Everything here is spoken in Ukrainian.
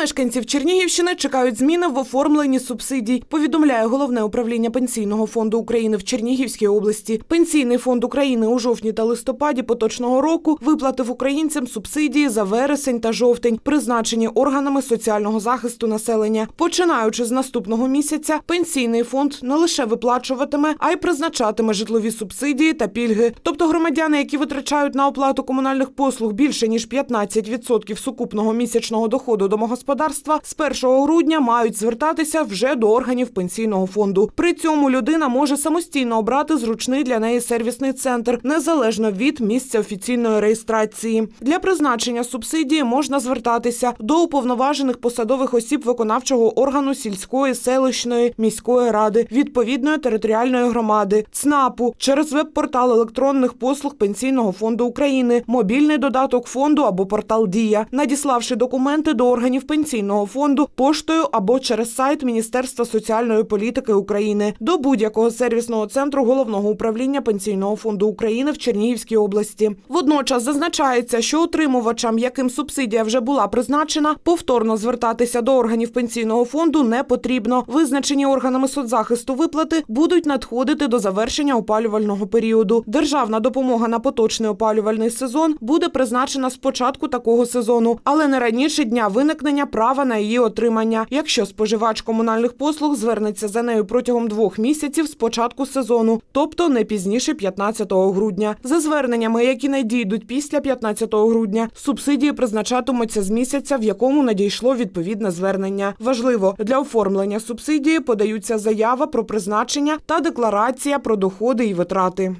мешканців Чернігівщини чекають зміни в оформленні субсидій. Повідомляє головне управління пенсійного фонду України в Чернігівській області. Пенсійний фонд України у жовтні та листопаді поточного року виплатив українцям субсидії за вересень та жовтень, призначені органами соціального захисту населення. Починаючи з наступного місяця, пенсійний фонд не лише виплачуватиме, а й призначатиме житлові субсидії та пільги. Тобто громадяни, які витрачають на оплату комунальних послуг більше ніж 15% сукупного місячного доходу домогосподарства, з 1 грудня мають звертатися вже до органів пенсійного фонду. При цьому людина може самостійно обрати зручний для неї сервісний центр незалежно від місця офіційної реєстрації. Для призначення субсидії можна звертатися до уповноважених посадових осіб виконавчого органу сільської, селищної, міської ради, відповідної територіальної громади, ЦНАПу через веб-портал електронних послуг Пенсійного фонду України, мобільний додаток фонду або портал Дія, надіславши документи до органів пенсійного фонду поштою або через сайт Міністерства соціальної політики України до будь-якого сервісного центру головного управління Пенсійного фонду України в Чернігівській області. Водночас зазначається, що отримувачам, яким субсидія вже була призначена, повторно звертатися до органів пенсійного фонду не потрібно. Визначені органами соцзахисту виплати будуть надходити до завершення опалювального періоду. Державна допомога на поточний опалювальний сезон буде призначена з початку такого сезону, але не раніше дня виникнення права на її отримання, якщо споживач комунальних послуг звернеться за нею протягом двох місяців з початку сезону, тобто не пізніше 15 грудня. За зверненнями, які надійдуть після 15 грудня, субсидії призначатимуться з місяця, в якому надійшло відповідне звернення. Важливо для оформлення субсидії подаються заява про призначення та декларація про доходи і витрати.